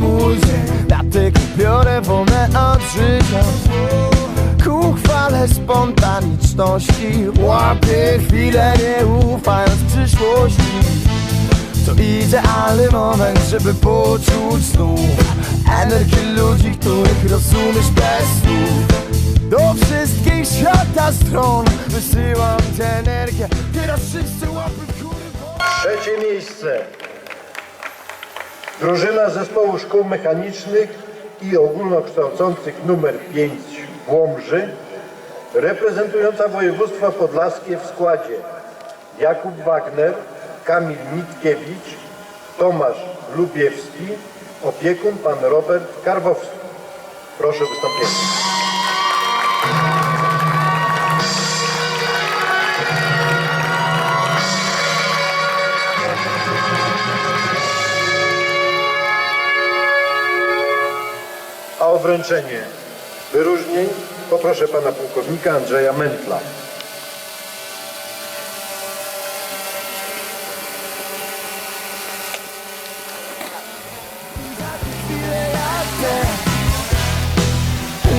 ludzie Dlatego biorę wolne od życia Ku chwale spontaniczności. Łapię chwilę nie ufając przyszłości. To idealny moment, żeby poczuć znów Energię ludzi, których rozumiesz bez słów. Do wszystkich świata stron Wysyłam tę energię. Teraz wszyscy łapy górę Trzecie miejsce. Drużyna Zespołu Szkół Mechanicznych i Ogólnokształcących nr 5 w Łomży, reprezentująca województwo podlaskie w składzie Jakub Wagner, Kamil Mitkiewicz, Tomasz Lubiewski, opiekun pan Robert Karwowski. Proszę o wystąpienie. Wręczenie wyróżnień poproszę pana pułkownika Andrzeja Mętla.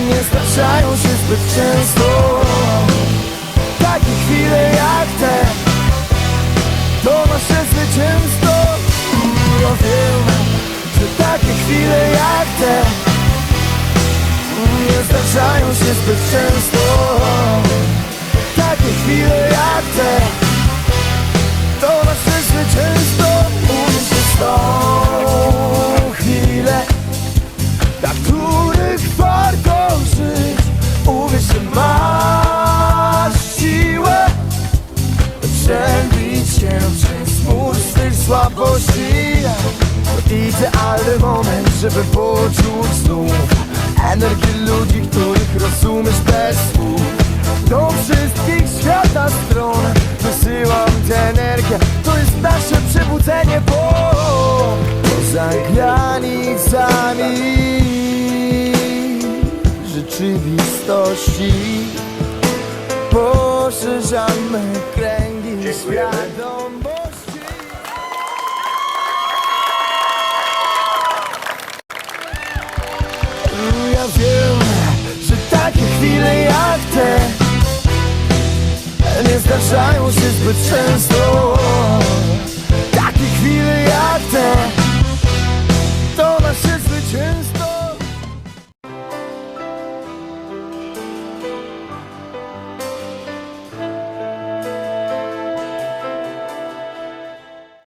Nie zdarzają się zbyt często zdarzają się zbyt często. Takie chwile jak te To nasze zwycięstwo Uniesie z tą chwilę dla których warto żyć. Uwierz, że masz siłę Przebić się przez mur swych słabości. To idealny moment, żeby poczuć znów Energię ludzi, których rozumiesz bez słów. Do wszystkich świata stron Wysyłam tę energię. To jest nasze przebudzenie po Poza granicami rzeczywistości Poszerzamy kręgi świadomości zdarzają się zbyt często